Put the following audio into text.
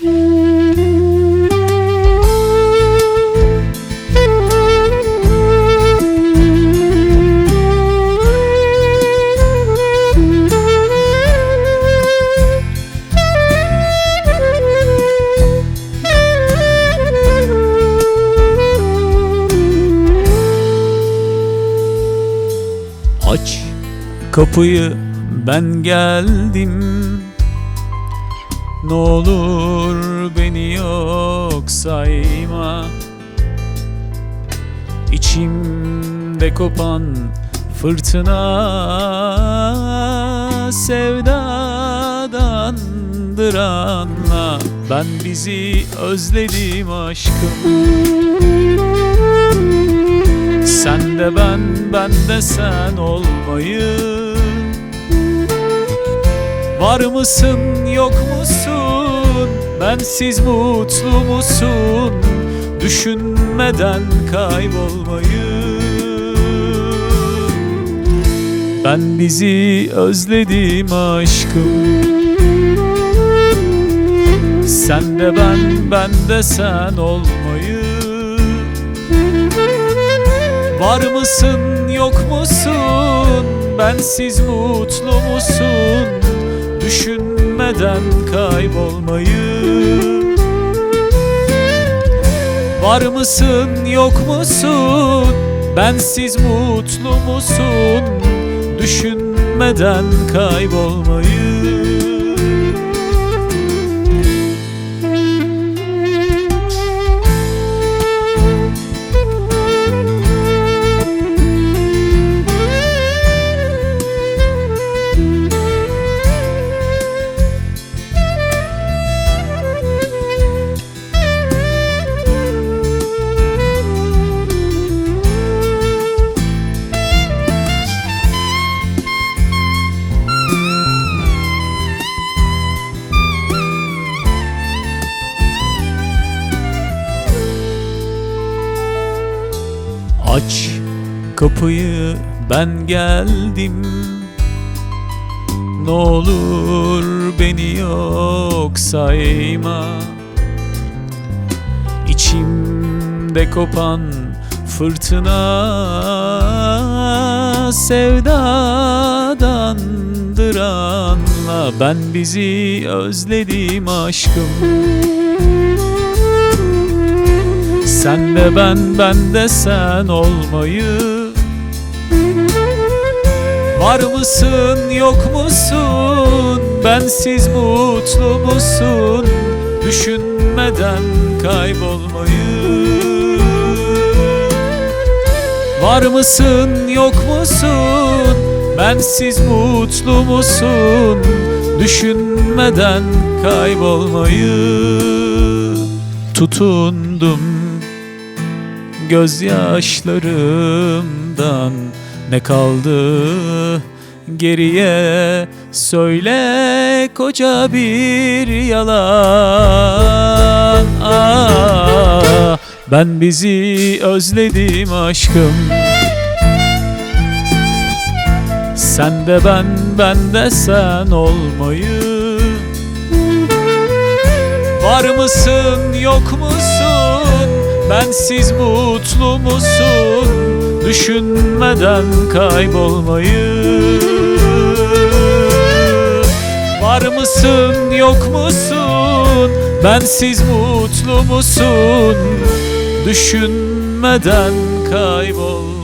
Aç kapıyı ben geldim Ne olur beni yok sayma. İçimde kopan fırtına Sevdadandır anla. Ben bizi özledim aşkım. Sen de ben, ben de sen olmayı. Var mısın, yok musun? Bensiz mutlu musun? Düşünmeden kaybolmayı. Ben bizi özledim aşkım. Sen de ben, ben de sen olmayı. Var mısın yok musun? Bensiz mutlu musun Düşünmeden kaybolmayı. Var mısın yok musun? Bensiz mutlu musun? Düşünmeden kaybolmayı Aç kapıyı ben geldim. Ne olur beni yok sayma İçimde kopan fırtına Sevdadandır anla. Ben bizi özledim aşkım sen de ben, ben de sen olmayı Var mısın, yok musun? Bensiz mutlu musun? Düşünmeden kaybolmayı Var mısın, yok musun? Bensiz mutlu musun? Düşünmeden kaybolmayı Tutundum gözyaşlarımdan ne kaldı? Geriye söyle koca bir yalan. Ah, ben bizi özledim aşkım. Sen de ben ben de sen olmayı. Var mısın yok musun bensiz mutlu musun? Düşünmeden kaybolmayı. Var mısın yok musun? Bensiz mutlu musun? Düşünmeden kaybolmayı